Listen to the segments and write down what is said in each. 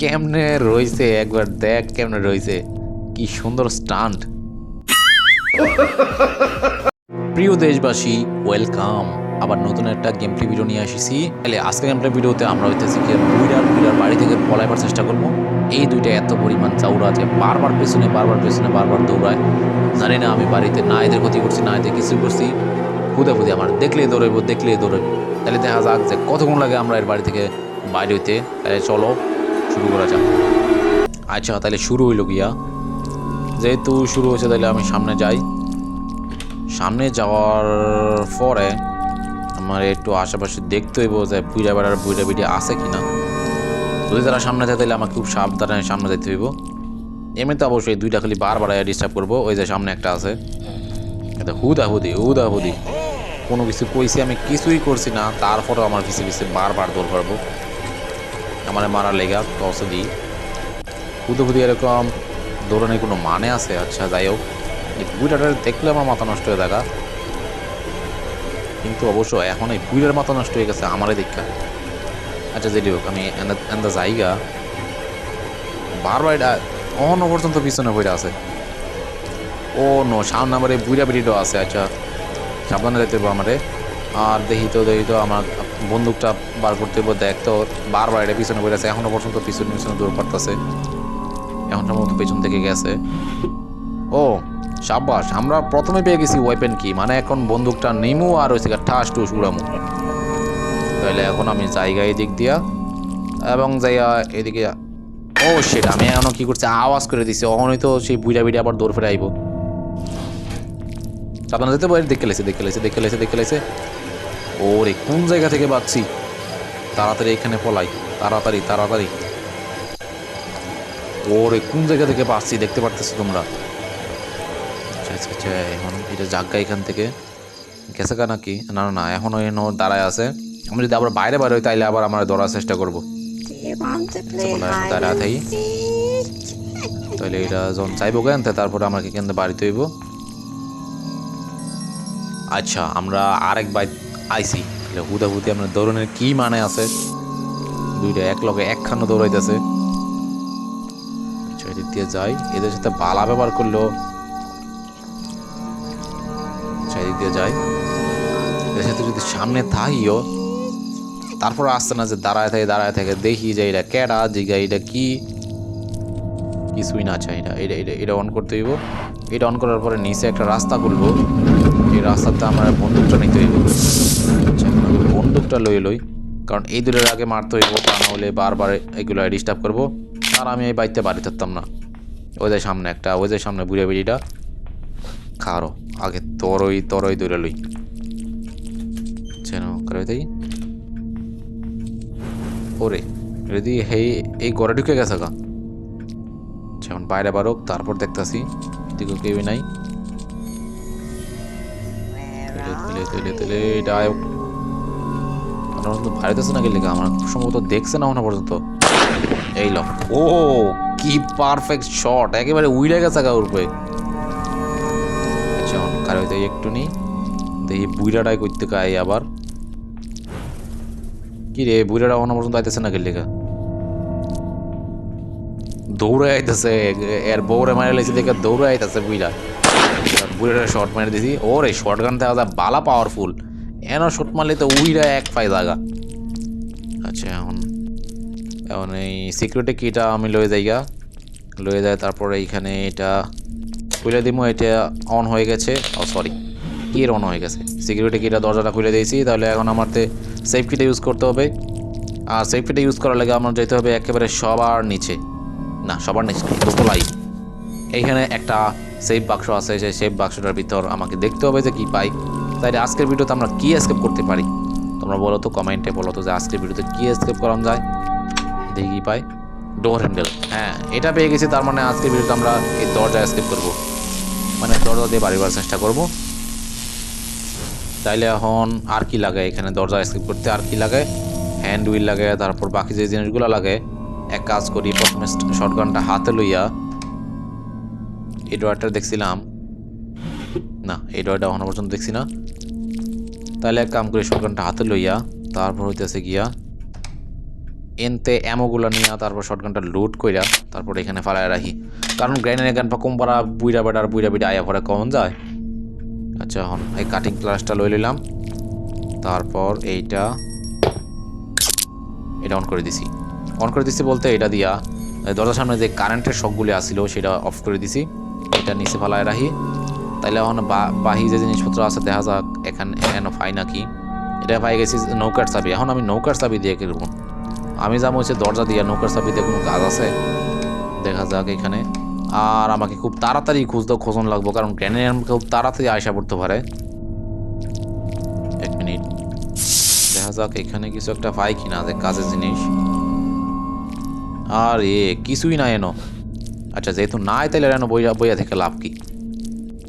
কেমনে রয়েছে একবার দেখ কেমনে রইছে। কি সুন্দর স্টান্ট প্রিয় দেশবাসী ওয়েলকাম আবার নতুন একটা গেম প্লে ভিডিও নিয়ে আসিছি। তাহলে আজকে গেম প্লে ভিডিওতে আমরা হইতেছি কি বুইরার বুইরার বাড়ি থেকে পলাইবার চেষ্টা করব। এই দুইটা এত পরিমাণ চাউরা যে বারবার পেছনে বারবার পেছনে, বারবার দৌড়ায়। জানি না আমি বাড়িতে না এদের ক্ষতি করছি না এদের কিছু করছি। খুদে খুদে আমার দেখলেই দৌড়াইবো দেখলেই দৌড়াইবো। তাহলে দেখা যাক যে কতক্ষণ লাগে আমরা এর বাড়ি থেকে বাইরে হইতে। তাহলে চলো শুরু করা যাক। আচ্ছা তাহলে শুরু হইল গিয়া। যেহেতু শুরু হয়েছে, তাহলে আমি সামনে যাই। সামনে যাওয়ার পরে আমার একটু আশেপাশে দেখতে হইব যে বুইরা বেড়ার বুইরা বিড়ি আছে কিনা। যদি তারা সামনে থাকে, তাহলে আমাকে খুব সাবধানে সামনে যেতে হইব। এমনিতে অবশ্যই দুইটা খালি বারবার ডিস্টার্ব করব। ওই যে সামনে একটা আছে। এটা হুদা হুদি হুদা হুদি কোনো কিছু কইছি আমি, কিছুই করছি না। তারপরেও আমার পিছিয়ে পিছিয়ে বারবার দৌড় করব। আমার মারা লেগা টস দিই। হুদো হুদি এরকম দৌড়ানোর কোনো মানে আছে? আচ্ছা যাই হোক। এই বুইটাটা দেখলে আমার মাথা নষ্ট হয়ে দেখা কিন্তু অবশ্য এখন এই বুইটার মাথা নষ্ট হয়ে গেছে আমারই দেখা। আচ্ছা যেটি হোক, আমি এন্দা জায়গা। বারবার এটা অন্য পর্যন্ত পিছনে বইটা আছে। ও নো সামনে আমার এই বুইরা বিড়িটাও আছে আচ্ছা। সাবধানে যেতে হবে আমারে। আর দেখি তো দেখি তো আমার বন্দুকটা বার করতে দেখ তো, বারবার এটা পিছনে আছে এখনও পর্যন্ত পিছনে পিছনে দৌড় পারতেছে এখন সম্ভবত পেছন থেকে গেছে। ও, সাব্বাস, আমরা প্রথমে পেয়ে গেছি ওয়েপেন কি মানে এখন বন্দুকটা নিমু আর ওই ঠাস টুস উড়ামু। তাহলে এখন আমি জায়গায় দিক দিয়া, এবং যাইয়া এদিকে, ও সেটা আমি এখনও কি করছি, আওয়াজ করে দিছি, অহনই তো সেই বুড়া বিড়া আবার দৌড় ফেরে আইব সাবধানে যেতে পারি, দেখে লেছে দেখে লেছে দেখে লেছে দেখে লেছে ওরে, কোন জায়গা থেকে বাচ্ছি? তাড়াতাড়ি এখানে পলাই। তাড়াতাড়ি তাড়াতাড়ি। ওরে, কোন জায়গা থেকে পাচ্ছি দেখতে পারতেছো তোমরা? আচ্ছা আচ্ছা আচ্ছা এখন এটা জাগা এখান থেকে। গেছে কা নাকি? না না এখনও এখনও দাঁড়ায় আছে। আমি যদি আবার বাইরে বাইরে হই, তাইলে আবার আমার ধরার চেষ্টা করব। hide দাঁড়া থাই। তাহলে এটা যখন চাইব কেন তারপরে আমাকে কেন বাড়িতে হইব। আচ্ছা আমরা আরেক বাইক আইছি। তাহলে হুদা হুদি আমরা দৌড়নের কি মানে আছে? দুইটা এক লগে একখানো দৌড়াইতেছে। এদিক দিয়ে যাই, এদের সাথে বালা ব্যবহার করল। এদিক দিয়ে যাই। এদের সাথে যদি সামনে থাকিও তারপর আসছে না যে দাঁড়ায় থাকে দাঁড়ায় থাকে, দেখি যে এটা কেডা জিগা এটা কি, কিছুই না চাই না। এটা এটা এটা অন করতে হইব। এটা অন করার পরে নিচে একটা রাস্তা খুলবো। এই রাস্তাতে আমার বন্দুকটা নিতে হইব। আচ্ছা বন্দুকটা লই লই। কারণ এই দূরের আগে মারতে হইব, তা না হলে বারবার এগুলো ডিস্টার্ব করব। আর আমি এই বাড়িতে বাড়ি থাকতাম না। যে সামনে একটা যে সামনে বুড়ে বেড়িটা। খারো, আগে তরই তরই দূরে লই। চেন, করে দেই ওরে যদি হেই, এই ঘরে ঢুকে গেছে গা। যেমন বাইরে বারোক, তারপর দেখতাছি। এদিকে কেউই নাই। তেলে তেলে তেলে এটা না গেলে আমার সম্ভবত দেখছে না এখনও পর্যন্ত। এই ল। ও, কি পারফেক্ট শট একেবারে উইলে গেছে গা উঠবে আচ্ছা কারও হইতে একটু নি। দেখি বুইরাটাই করতে কাই আবার। কি রে বুইরাটা এখনও পর্যন্ত আইতেছে না গেলে গা দৌড়ে আইতেছে এর বউরে মারে লাইছে দেখে দৌড়ে আইতেছে বুইরা বুইরা শর্ট মারে দিছি। ওরে শর্ট গান থেকে বালা পাওয়ারফুল এন শর্ট মারলে তো উইরা এক পাই জায়গা আচ্ছা এখন এখন এই সিকিউরিটি কিটা আমি লয়ে যাইগা লয়ে যায়, তারপরে এইখানে এটা খুলে দিমু, এটা অন হয়ে গেছে। ও সরি কির অন হয়ে গেছে। সিকিউরিটি কিটা দরজাটা খুলে দিয়েছি, তাহলে এখন আমার সেফ কিটা ইউজ করতে হবে। আর সেফ কিটা ইউজ করার লাগে আমার যেতে হবে একেবারে সবার নিচে। না, সবার নিচে দোতলাই এইখানে একটা সেফ বাক্স আছে, সেই সেফ বাক্সটার ভিতর আমাকে দেখতে হবে যে কি পাই। তাই আজকের ভিডিওতে আমরা কী এসকেপ করতে পারি? তোমরা বলো তো কমেন্টে বলো তো যে আজকের ভিডিওতে কি এসকেপ করানো যায়। দেখি পাই। ডোর হ্যান্ডেল হ্যাঁ এটা পেয়ে গেছি, তার মানে আজকের ভিডিওতে আমরা এই দরজা এসকেপ করব। মানে দরজা দিয়ে বাড়ি চেষ্টা করব। তাইলে এখন আর কি লাগে এখানে দরজা এসকেপ করতে? আর কি লাগে হ্যান্ড হুইল লাগে তারপর বাকি যে জিনিসগুলো লাগে এক কাজ করি, প্রথমে শর্টগানটা হাতে লইয়া এই ড্রয়ারটা দেখছিলাম। না এই ড্রয়ারটা এখনও পর্যন্ত দেখছি না। তাহলে এক কাম করি শর্টগানটা হাতে লইয়া তারপর হইতেছে গিয়া এনতে অ্যামোগুলো নিয়ে তারপর শটগানটা লুট কইরা তারপর এখানে ফালায় রাখি। কারণ গ্রেনেড গান পা কম পারা বুইরা বেড়ার বুইরা বিড়া আয়া পরে কমন যায়। আচ্ছা এখন এই কাটিং ক্লাসটা লই নিলাম তারপর এইটা এটা অন করে দিছি। অন করে দিছি বলতে এটা দিয়া। দরজার সামনে যে কারেন্টের শখগুলি আসছিল সেটা অফ করে দিছি। এটা নিচে ফালায় রাখি। তাইলে এখন বাহি যে জিনিসপত্র আছে, দেখা যাক এখানে এখানে পাই নাকি। এটা পাই গেছি নৌকার চাবি। এখন আমি নৌকার চাবি দিয়ে কিনব আমি যাব হচ্ছে দরজা দিয়ে, নৌকার চাবিতে কোনো কাজ আছে? দেখা যাক এখানে। আর আমাকে খুব তাড়াতাড়ি খুঁজতে খোঁজন লাগবো, কারণ গ্রেনেড খুব তাড়াতাড়ি আয়সা পড়তে পারে। এক মিনিট। দেখা যাক এখানে কিছু একটা পাই কিনা, যে কাজের জিনিস। আর এ কিছুই না এনো। আচ্ছা যেহেতু নাই তাহলে এনো বইয়া বইয়া থেকে লাভ কি?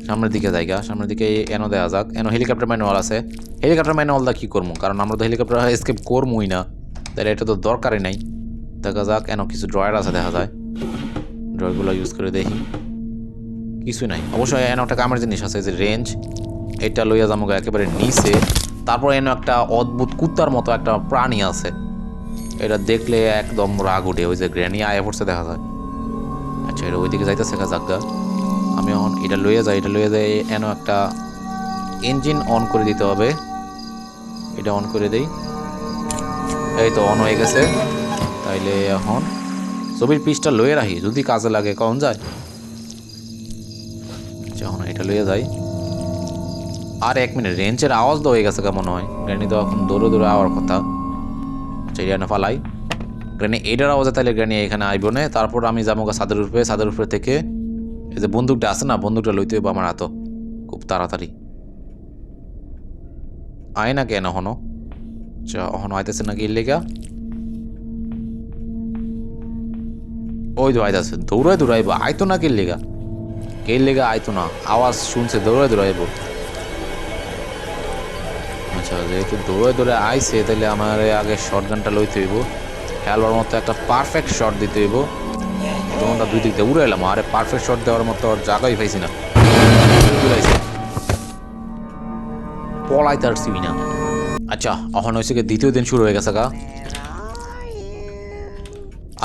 সামনের দিকে জায়গা সামনের দিকে এনো দেওয়া যাক। এনো হেলিকপ্টার ম্যানুয়াল আছে। হেলিকপ্টার ম্যানুয়ালটা কী করব কারণ আমরা তো হেলিকপ্টার স্কেপ করবই না। তাহলে এটা তো দরকারই নাই। দেখা যাক, এনো কিছু ড্রয়ার আছে দেখা যায়। ড্রয়ারগুলো ইউজ করে দেখি। কিছু নাই। অবশ্যই এনো একটা কামের জিনিস আছে, যে রেঞ্জ এটা লইয়া যাব একেবারে নিচে। তারপর এনো একটা অদ্ভুত কুত্তার মতো একটা প্রাণী আছে। এটা দেখলে একদম রাগ উঠে, ওই যে গ্র্যানি আয়া পড়ছে দেখা যায়। আচ্ছা এটা ওইদিকে যাইতে যাইতেছে যাজ্ঞা আমি এখন এটা লইয়া যাই, এটা লইয়া যাই, এন একটা ইঞ্জিন অন করে দিতে হবে। এটা অন করে দেই। এই তো অন হয়ে গেছে। তাইলে এখন ছবির পিসটা লয়ে রাখি, যদি কাজে লাগে কম যায়? আচ্ছা এখন এটা লইয়া যাই। আর এক মিনিট, রেঞ্চের আওয়াজ তো হয়ে গেছে কেমন হয়। গ্র্যানি তো এখন দৌড়ে দৌড়ে আওয়ার কথা। আচ্ছা এটা ফালাই গ্র্যানি এটার আওয়াজে তাহলে গ্র্যানি এখানে আইব না। তারপর আমি যাব গা ছাদের উপরে ছাদের উপরে থেকে এই যে বন্দুকটা আছে না, বন্দুকটা লইতে হইব আমার হাত খুব তাড়াতাড়ি। আয় না কেন হনো? আচ্ছা অহনো আইতেছে নাকি লেগা? ওই তো আইতাছে, দৌড়ায় দৌড়াইব। আইতো না কে লেগা? কে লেগা আইতো না? আওয়াজ শুনছে, দৌড়ায় দৌড়াইব। আচ্ছা যেহেতু দৌড়ে দৌড়ে আইছে, তাহলে আমার আগে শর্ট গানটা লইতে হইব। খেলবার মতো একটা পারফেক্ট শট দিতে হইব। যেমনটা দুই দিক দিয়ে উড়ে এলাম আরে পারফেক্ট শট দেওয়ার মতো আর জায়গাই পাইছি না। পলাইতে পারছি না। আচ্ছা এখন হয়েছে কি দ্বিতীয় দিন শুরু হয়ে গেছে গা।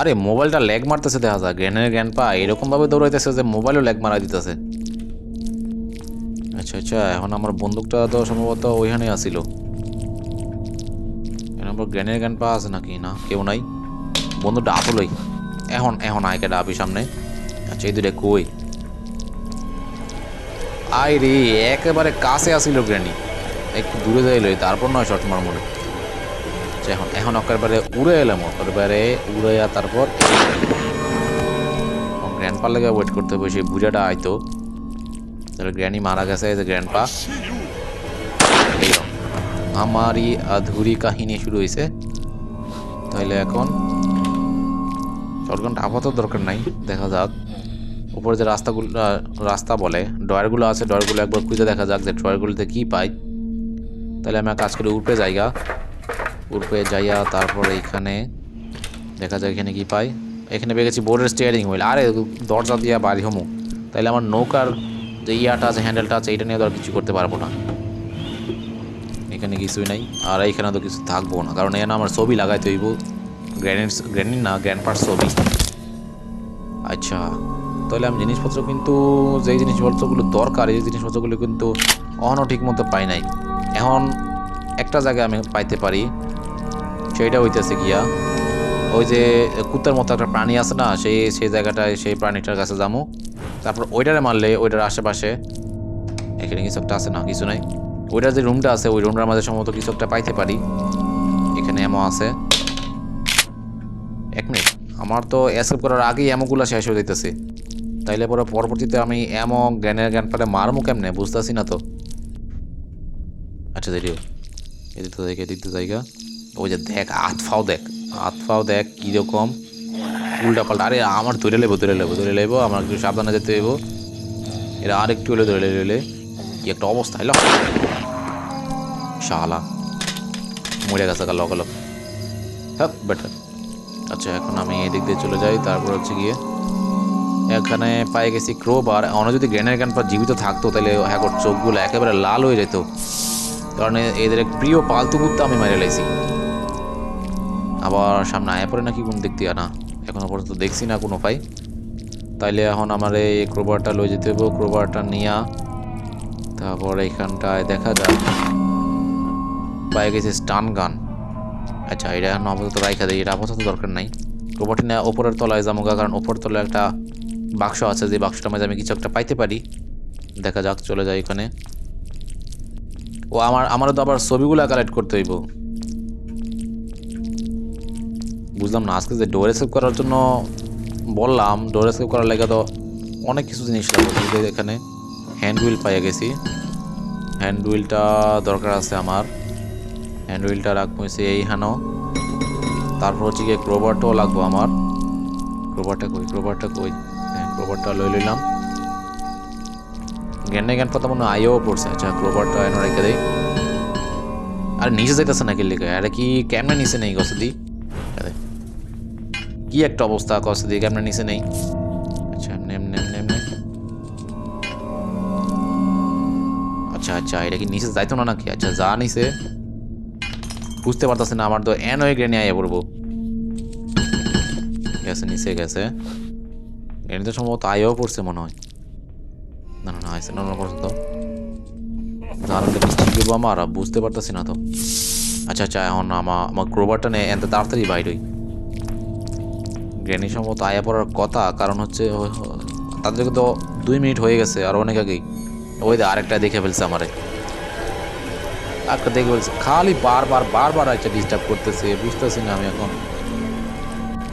আরে মোবাইলটা ল্যাগ মারতেছে দেখা যায় গ্রেনের জ্ঞান পা এরকম ভাবে দৌড়াইতেছে যে মোবাইলও ল্যাগ মারা দিতেছে। আচ্ছা আচ্ছা এখন আমার বন্দুকটা তো সম্ভবত ওইখানে আসিল আমার গ্রেনের জ্ঞান পা আছে নাকি? না, কেউ নাই। বন্দুকটা আসলেই এখন এখন আয় কেটা আপি সামনে। আচ্ছা এই দুটা কই? আই রে, একেবারে কাছে আসিল গ্রেনি। একটু দূরে যাইল তারপর নয় শর্ট মার আচ্ছা এখন এখন একেবারে উড়ে এলাম একেবারে উড়ে তারপর গ্র্যান্ড পার লেগে ওয়েট করতে হবে, সেই বুঝাটা আইতো। তাহলে গ্র্যানি মারা গেছে, এই যে গ্র্যান্ডপা। আমারই আধুরি কাহিনী শুরু হয়েছে তাহলে এখন শর্টগানটা আপাতত দরকার নাই, দেখা যাক। উপরে যে রাস্তাগুলো, রাস্তা বলে ডয়ারগুলো আছে ডয়ারগুলো একবার খুঁজে দেখা যাক যে ডয়ারগুলোতে কী পাই। তাহলে আমি কাজ করি উপরে জায়গা উপরে যাইয়া তারপর এইখানে দেখা যায় এখানে কি পাই। এখানে পেয়ে গেছি বোর্ডের স্টিয়ারিং হুইল আরে দরজা দিয়া বাড়ি হমু। তাইলে আমার নৌকার যে ইয়াটা আছে হ্যান্ডেলটা আছে এটা নিয়ে তো আর কিছু করতে পারব না। এখানে কিছুই নাই, আর এইখানে তো কিছু থাকব না। কারণ এখানে আমার ছবি লাগাইতে হইব গ্র্যানিড গ্র্যানিড না গ্র্যান্ড পার ছবি। আচ্ছা তাহলে আমি জিনিসপত্র কিন্তু, যেই জিনিসপত্রগুলো দরকার, এই জিনিসপত্রগুলো কিন্তু এখনও ঠিক মতো পাই নাই। এখন একটা জায়গায় আমি পাইতে পারি, সেইটা হইতেছে গিয়া, ওই যে কুত্তার মতো একটা প্রাণী আছে না সেই সেই জায়গাটায়, সেই প্রাণীটার কাছে যাব। তারপর ওইটারে মারলে ওইটার আশেপাশে এখানে কিছু একটা আছে না, কিছু নাই। ওইটার যে রুমটা আছে, ওই রুমটার মাঝে সম্ভবত কিছু একটা পাইতে পারি। এখানে এমো আছে। এক মিনিট আমার তো এসকেপ করার আগেই এমোগুলো শেষ হয়ে যেতেছে তাইলে পরে পরবর্তীতে আমি এমো জ্ঞানের জ্ঞান পারে মারমু কেমনে? বুঝতেছি না তো। আচ্ছা দেখি এদিক দেখ, এদিক তো জায়গা। ওই যে দেখ আতফাও দেখ। আতফাও দেখ, কীরকম। উল্টা পাল্টা। আরে, আমার ধরে লেবো ধরে লেবো ধরে লেবো, আমার একটু সাবধানে যেতে হইব। এরা আর একটু হলে ধরে লেলে কি একটা অবস্থা, এলো। শালা। মরে গেছে কাল লগালগ। হ্যাঁ বেটার আচ্ছা এখন আমি এদিক দিয়ে চলে যাই, তারপর হচ্ছে গিয়ে এখানে পায়ে গেছি ক্রোব আর অন্য যদি গ্রেনের জ্ঞান পর জীবিত থাকতো, তাহলে হ্যাঁ চোখগুলো একেবারে লাল হয়ে যেত। কারণ এদের এক প্রিয় পালতু কুত্তা আমি মেরে লাইছি। আবার সামনে আয়া পড়ে নাকি কোন দিক দিয়ে না এখনও পর্যন্ত দেখছি না কোনো পাই। তাইলে এখন আমার এই ক্রোবারটা লয়ে যেতে হবে ক্রোবারটা নিয়া। তারপর এইখানটায় দেখা যাক। পায়ে গেছে স্টান গান আচ্ছা এটা এখন আপাতত রাইখা দেয় এটা আপাতত দরকার নাই। ক্রোবারটা নিয়ে ওপরের তলায় যাব গা, কারণ ওপরের তলায় একটা বাক্স আছে যে বাক্সটার মধ্যে আমি কিছু একটা পাইতে পারি। দেখা যাক চলে যাই ওখানে ও আমার আমারও তো আবার ছবিগুলো কালেক্ট করতে হইব। বুঝলাম না। আজকে যে ডোর সেভ করার জন্য বললাম ডোর সেভ করার লেগে তো অনেক কিছু জিনিস লাগবে এখানে। হ্যান্ড হুইল পাইয়া গেছি। হ্যান্ড হুইলটা দরকার আছে আমার। হ্যান্ড হুইলটা রাখব এই হানো তারপর হচ্ছে গিয়ে ক্রোবারটাও লাগবো আমার। ক্রোবারটা কই? ক্রোবারটা কই? হ্যাঁ ক্রোবারটা লই লইলাম। জ্ঞানে জ্ঞান পাতা মনে আইও পড়ছে। আচ্ছা ক্রোবারটা এনে রেখে দেই। আর নিচে যাইতেছে নাকি লিখে আরে কি ক্যামেরা নিচে নেই গসদি কি একটা অবস্থা গসদি ক্যামেরা নিচে নেই। আচ্ছা এমনি এমনি এমনি এমনি আচ্ছা আচ্ছা এটা কি নিচে যাইতো না নাকি? আচ্ছা যা নিচে। বুঝতে পারতেছি না, আমার তো এন হয়ে গ্রেনে আইয়া পড়ব। গেছে নিচে গেছে। গ্রেনে তো সম্ভবত আইও পড়ছে মনে হয়। না না না আইসে না না, পর্যন্ত। জানালে মিষ্টি দেবো আমার বুঝতে পারতেছি না তো। আচ্ছা আচ্ছা এখন আমার আমার ক্রোবারটা নেই এত তাড়াতাড়ি বাইর হই। গ্রেনি সম্ভবত আয়া পড়ার কথা, কারণ হচ্ছে তাদেরকে তো দুই মিনিট হয়ে গেছে, আর অনেক আগেই। ওই দে আরেকটা দেখে ফেলছে আমারে। একটা দেখে ফেলছে। খালি বারবার বারবার একটা ডিস্টার্ব করতেছে, বুঝতেছি না আমি এখন।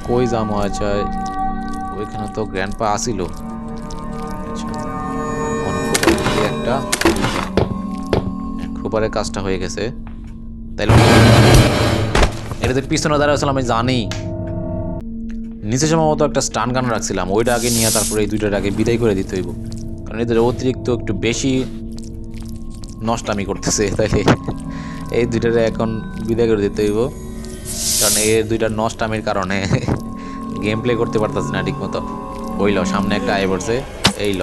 কই যাব আচ্ছা ওইখানে তো গ্র্যান্ড পা আসিল। আচ্ছা একটা খুবারের কাজটা হয়ে গেছে। তাইলে এটা তো পিছনে দাঁড়াচ্ছিলাম আমি জানি। নিচে সম্ভবত একটা স্টান গান রাখছিলাম। ওইটা আগে নিয়ে তারপরে এই দুইটার আগে বিদায় করে দিতে হইব। কারণ এদের অতিরিক্ত একটু বেশি নষ্টামি করতেছে, তাইলে এই দুইটারে এখন বিদায় করে দিতে হইব। কারণ এই দুইটার নষ্টামির কারণে গেম প্লে করতে পারতেছি না ঠিক মতো ওই ল, সামনে একটা আয় পড়ছে, এই ল।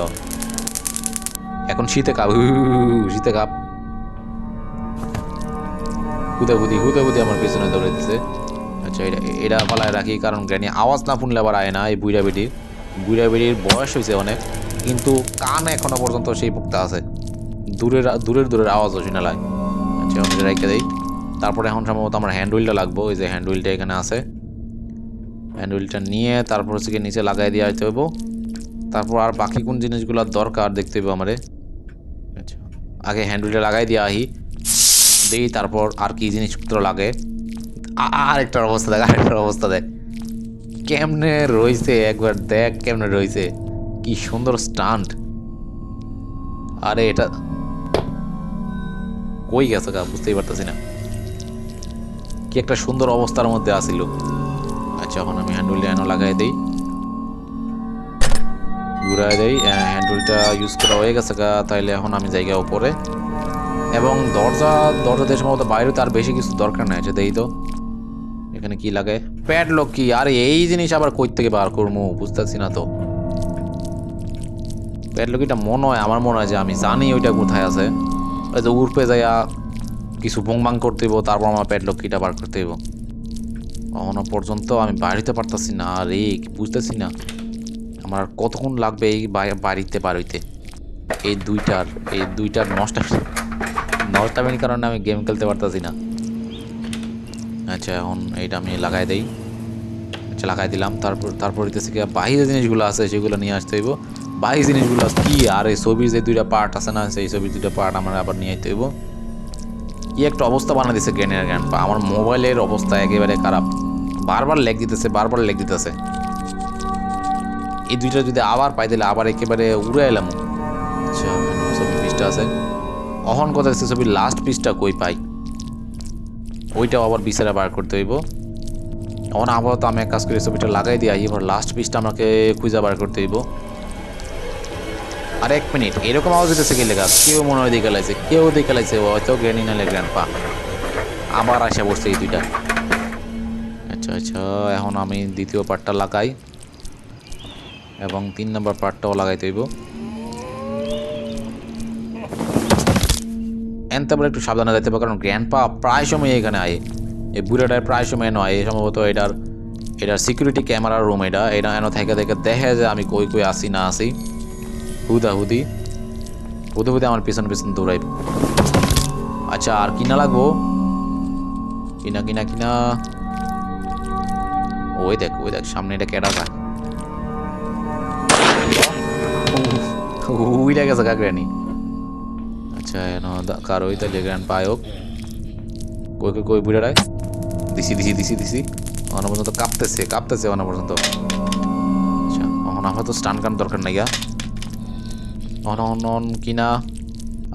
এখন শীতে কাপ শীতে কাপ। হুদাবুদি হুদাবুদি আমার পেছনে দৌড়ে দিছে আচ্ছা এটা এটা পালায় রাখি, কারণ গ্রানি আওয়াজ না শুনলে আবার আয় না, এই বুড়া বেটির বুড়া বেটির বয়স হয়েছে অনেক, কিন্তু কান এখনও পর্যন্ত সেই পোক্তা আছে। দূরের দূরের দূরের আওয়াজও শুনে লাগে। আচ্ছা আমি রেখে দিই। তারপরে এখন সম্ভবত আমার হ্যান্ড হুইলটা লাগবো ওই যে হ্যান্ড হুইলটা এখানে আছে। হ্যান্ড হুইলটা নিয়ে তারপর হচ্ছে নিচে লাগাই দিয়ে আসতে হইব। তারপর আর বাকি কোন জিনিসগুলো দরকার দেখতে হইব আমারে। আচ্ছা আগে হ্যান্ড হুইলটা লাগাই দিয়ে আহি, দিই তারপর আর কি জিনিসপত্র লাগে। আ- আর একটার অবস্থা দেখ, আরেকটার অবস্থা দেখ। কেমনে রয়েছে একবার দেখ, কেমনে রয়েছে। কি সুন্দর স্টান্ট আরে এটা কই গেছে গা, বুঝতেই পারতেছি না। কি একটা সুন্দর অবস্থার মধ্যে আসিল। আচ্ছা এখন আমি হ্যান্ডুলটা এনে লাগাই দিই, ঘুরাই দেই হ্যান্ডুলটা ইউজ করা হয়ে গেছে গা, তাইলে এখন আমি জায়গা উপরে। এবং দরজা দরজা দেশ মতো বাইরে তার বেশি কিছু দরকার নাই যে দেই তো। এখানে কি লাগে? প্যাডলক কি? আরে এই জিনিস আবার কই থেকে বার করব বুঝতেছি না তো। প্যাডলকিটা মনে হয়, আমার মনে হয় যে আমি জানি ওইটা কোথায় আছে। ওই যে উর্পে যাইয়া কিছু বুংবাং করতে হইব, তারপর আমার প্যাডলকিটা বার করতে হইব। এখনও পর্যন্ত আমি বাড়িতে পারতাছি না। আর, বুঝতেছি না। আমার কতক্ষণ লাগবে এই বাড়িতে হইতে এই দুইটার এই দুইটার নষ্ট নষ্টামির কারণে আমি গেম খেলতে পারতাছি না। আচ্ছা এখন এইটা আমি লাগাই দেই। আচ্ছা লাগাই দিলাম। তারপর তারপর হইতেছে কি, বাহিরে জিনিসগুলো আছে, সেগুলো নিয়ে আসতে হইব। বাহি জিনিসগুলো কি আর এই ছবির যে দুইটা পার্ট আছে না, সেই ছবির দুইটা পার্ট আমার আবার নিয়ে আসতে হইব। কি একটা অবস্থা বানা দিছে জ্ঞানের জ্ঞান আমার মোবাইলের অবস্থা একেবারে খারাপ। বারবার লেগ দিতেছে, বারবার লেগ দিতেছে। এই দুইটা যদি আবার পাই দিলে আবার একেবারে উড়ে এলাম। আচ্ছা ছবির পিসটা আছে। অহন কথা ছবির লাস্ট পিসটা কই পাই? ওইটাও আবার বিচারে বার করতে হইব। এখন আপাতত আমি এক কাজ করে, ছবিটা লাগাই দিই এবার লাস্ট পিসটা আমাকে খুঁজে বার করতে হইব। আর এক মিনিট, এরকম আওয়াজ হইতেছে কি লেখা কেউ মনে হয় দেখে লাইছে, কেউ দেখে লাইছে, হয়তো গ্র্যানি নালে গ্র্যান্ড পা আবার আসা পড়ছে এই দুইটা। আচ্ছা আচ্ছা এখন আমি দ্বিতীয় পার্টটা লাগাই এবং তিন নম্বর পার্টটাও লাগাইতে হইব। এনতে আমরা একটু সাবধানে যাইতে হবে কারণ গ্র্যান্ড পা প্রায় সময় এখানে আয় এই বুড়াটার প্রায় সময় নয় এই সম্ভবত এটার এটার সিকিউরিটি ক্যামেরার রুম এটা এটা এন থেকে থেকে দেখে যে আমি কই কই আসি না আসি হুদা হুদি হুদে হুদে আমার পিছন পিছন দৌড়াই আচ্ছা আর কিনা লাগবো কিনা কিনা কিনা ওই দেখ ওই দেখ সামনে এটা কেডা যায় উইটা গেছে কাকরানি এনো কার ওই তাহলে গ্র্যান্ড পায়ক কই কই কই বুড়াটাই দিছি দিছি দিছি দিছি। অন পর্যন্ত কাঁপতেছে কাঁপতেছে অন পর্যন্ত। আচ্ছা এখন আমার তো স্টান কান দরকার নাই গা অন অন অন, কিনা।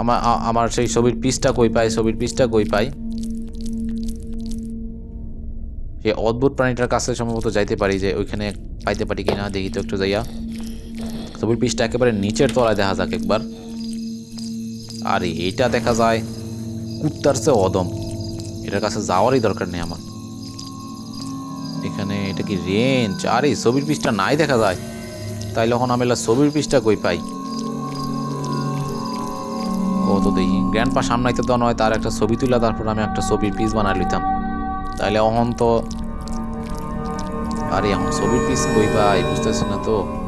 আমার আমার সেই ছবির পিসটা কই পাই ছবির পিসটা কই পাই সেই অদ্ভুত প্রাণীটার কাছে সম্ভবত যাইতে পারি যে ওইখানে পাইতে পারি কিনা, দেখি তো একটু যাইয়া। ছবির পিসটা একেবারে নিচের তলায় দেখা যাক একবার। আর, এইটা দেখা যায় কুত্তার চেয়ে অদম। এটার কাছে যাওয়ারই দরকার নেই আমার। এখানে এটা কি রেঞ্জ আরে, ছবির পিসটা নাই দেখা যায়। তাইলে এখন আমি ছবির পিসটা কই পাই? কত দেখি গ্র্যান্ড পা সামনাইতে তো নয়, তার একটা ছবি তুলা, তারপর আমি একটা ছবির পিস বানাই লইতাম। তাইলে অহন তো আরে, এখন ছবির পিস কই পাই? বুঝতেছি না তো।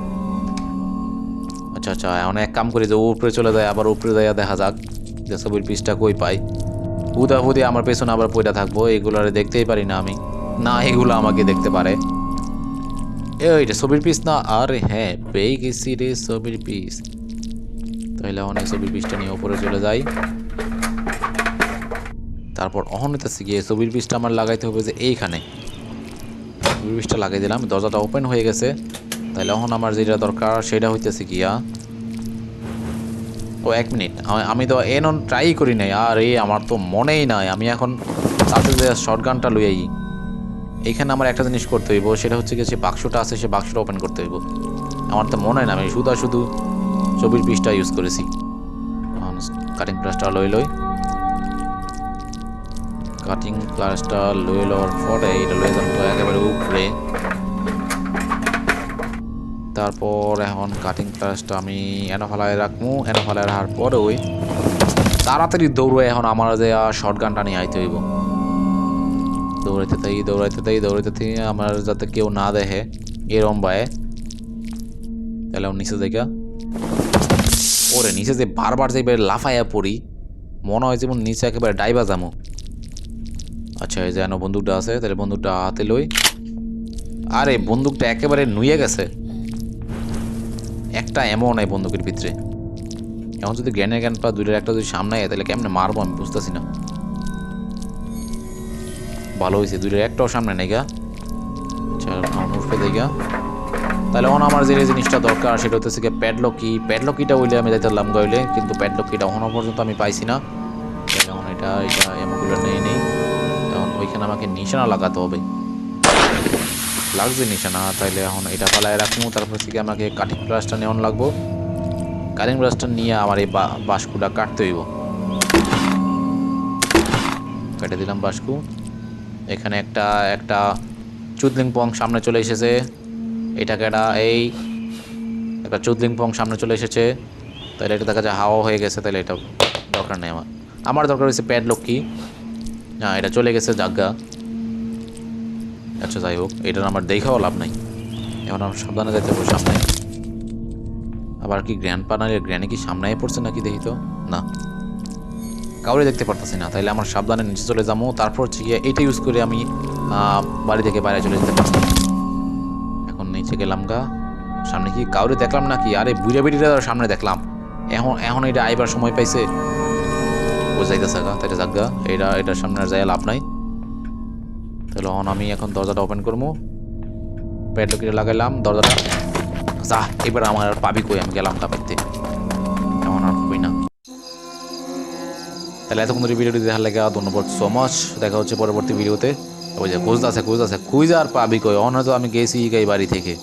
আচ্ছা আচ্ছা এখন এক কাম করি যে ও উপরে চলে যায়, আবার উপরে যাইয়া দেখা যাক যে ছবির পিসটা কই পাই। হুদা হুদি আমার পেছনে আবার পয়টা থাকব এগুলো আর দেখতেই পারি না আমি। না, এগুলো আমাকে দেখতে পারে। এ এটা ছবির পিস না? আরে হ্যাঁ পেয়ে গেছি রে ছবির পিস। তাহলে অনেক ছবির পিসটা নিয়ে উপরে চলে যাই। তারপর অহনিতেছে গিয়ে ছবির পিসটা আমার লাগাইতে হবে যে এইখানে। ছবির পিসটা লাগাই দিলাম, দরজাটা ওপেন হয়ে গেছে। তাহলে এখন আমার যেটা দরকার, সেটা হইতেছে গিয়া, ও, এক মিনিট। আমি- তো এন ট্রাই করি নাই। আর এই আমার তো মনেই নাই। আমি এখন যে শর্ট গানটা লই আই এইখানে আমার একটা জিনিস করতে হইব, সেটা হচ্ছে কি যে বাক্সটা আছে, সে বাক্সটা ওপেন করতে হইব। আমার তো মনে হয় না আমি শুধু শুধু ছবির পিসটা ইউজ করেছি। কাটিং প্লাসটা লই লই। কাটিং প্লাসটা লই লওয়ার পরে এটা লয়ে যাব, একেবারে উপরে। তারপর এখন কাটিং প্লাসটা আমি এনো ফেলায় রাখব। এনো ফেলায় রাখার পরে ওই তাড়াতাড়ি দৌড়ে এখন আমার যে শর্ট গানটা নিয়ে আইতে হইব। দৌড়াইতে থাকি দৌড়াইতে থাকি দৌড়াইতে থাকি, আমার যাতে কেউ না দেখে এরম বায়ে। তাহলে নিচে দেখা ওরে, নিচে যে বারবার যে এবার লাফাইয়া পড়ি, মনে হয় যেমন নিচে একেবারে ডাইবা যামো। আচ্ছা এই যে এনো বন্দুকটা আছে, তাহলে বন্দুকটা হাতে লই। আরে, বন্দুকটা একেবারে নুয়ে গেছে। একটা এমন নাই বন্দুকের ভিতরে। এখন যদি জ্ঞানের জ্ঞান পা দুইটার একটা যদি সামনে আয়, তাহলে কেমনে মারবো আমি বুঝতেছি না। ভালো হয়েছে, দুইটার একটাও সামনে নেই গা। আচ্ছা দেখা তাহলে এখন আমার যে জিনিসটা দরকার, সেটা হচ্ছে প্যাডলক কি প্যাডলক কিটা হইলে আমি যাইতাম গাইলে কিন্তু প্যাডলক কিটা এখনও পর্যন্ত আমি পাইছি না। এখন এটা এটা এমনগুলো নেই নেই। এখন ওইখানে আমাকে নিশানা লাগাতে হবে। লাগছে নিশানা তাইলে এখন এটা পালায় রাখব তারপর থেকে আমাকে কাটিং ব্রাশটা নেওয়ান লাগবো। কাটিং ব্রাশটা নিয়ে আমার এই বাঁশকুটা কাটতে হইব। কেটে দিলাম বাঁশকু। এখানে একটা একটা চুদলিং পং সামনে চলে এসেছে। এটাকে একটা এই, একটা চুদলিং পং সামনে চলে এসেছে। তাহলে এটা দেখা যায় হাওয়া হয়ে গেছে তাহলে এটা দরকার নেই আমার। আমার দরকার হয়েছে প্যাড লক্ষ্মী হ্যাঁ এটা চলে গেছে জাগা। আচ্ছা যাই হোক এটার আমার দেখাও লাভ নাই। এখন আমার সাবধানে যাইতে হবে সামনে আবার কি গ্র্যান্ড পানার গ্র্যান্ডে কি সামনে পড়ছে নাকি দেখি তো? না। কাউরে দেখতে পারতেছি না, তাইলে আমার সাবধানে নিচে চলে যাব, তারপর হচ্ছে গিয়ে এটা ইউজ করে আমি বাড়ি থেকে বাইরে চলে যেতে পারছি এখন নিচে গেলাম গা, সামনে কি কাউরে দেখলাম নাকি? আরে বুড়া বেড়িটা সামনে দেখলাম। এখন এখন এটা আইবার সময় পাইছে। ও গা তাইটা যাক গা, এটা, এটার সামনে আর যাই লাভ নাই। তাহলে অন আমি এখন দরজাটা ওপেন করব। প্যাডলকিটা লাগাইলাম, দরজাটা। যা, এবার আমার আর পাবি কই? আমি গেলাম কাপড়তে এমন আর কই না। তাহলে এতক্ষণ ধরে ভিডিওটি দেখার লাগে ধন্যবাদ সো মাচ দেখা হচ্ছে পরবর্তী ভিডিওতে ওই যে, খুঁজতে আছে খুঁজতে আছে। খুঁজে আর পাবি কই? অন হয়তো আমি গেছি এই বাড়ি থেকে।